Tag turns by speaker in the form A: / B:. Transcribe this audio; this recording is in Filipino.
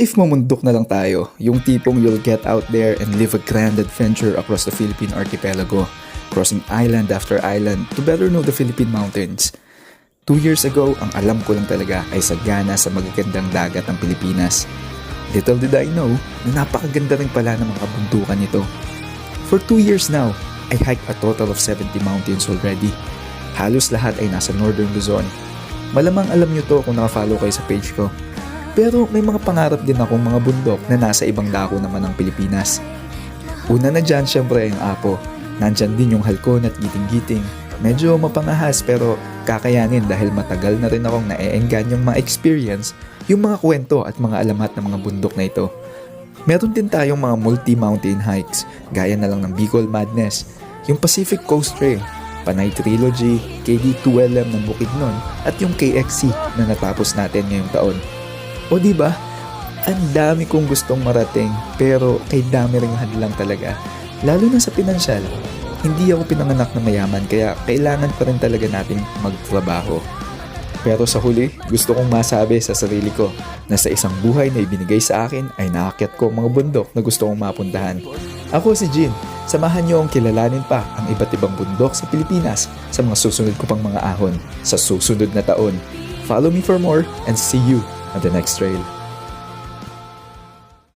A: if mamundok na lang tayo? Yung tipong you'll get out there and live a grand adventure across the Philippine archipelago, crossing island after island to better know the Philippine mountains. Two years ago, ang alam ko lang talaga ay sagana sa magagandang dagat ng Pilipinas. Little did I know na napakaganda rin pala ng mga bundukan nito. For two years now, I hiked a total of 70 mountains already. Halos lahat ay nasa Northern Luzon. Malamang alam nyo to kung nakafollow kayo sa page ko. Pero may mga pangarap din akong mga bundok na nasa ibang dako naman ng Pilipinas. Una na dyan syempre ang Apo. Nandyan din yung Halcon at Giting-Giting. Medyo mapangahas pero kakayanin dahil matagal na rin akong nae-enggan yung mga experience, yung mga kwento at mga alamat ng mga bundok na ito. Meron din tayong mga multi-mountain hikes, gaya na lang ng Bicol Madness, yung Pacific Coast Trail, Panay Trilogy, KD2LM ng Bukidnon, at yung KXC na natapos natin ngayong taon. O di ba? Ang dami kong gustong marating, pero kay dami ring hadlang talaga. Lalo na sa pinansyal. Hindi ako pinanganak na mayaman, kaya kailangan pa rin talaga nating magtrabaho. Pero sa huli, gusto kong masabi sa sarili ko na sa isang buhay na ibinigay sa akin ay naakyat ko mga bundok na gusto kong mapuntahan. Ako si Jin. Samahan niyo ang kilalanin pa ang iba't ibang bundok sa Pilipinas sa mga susunod ko pang mga ahon sa susunod na taon. Follow me for more and see you on the next trail.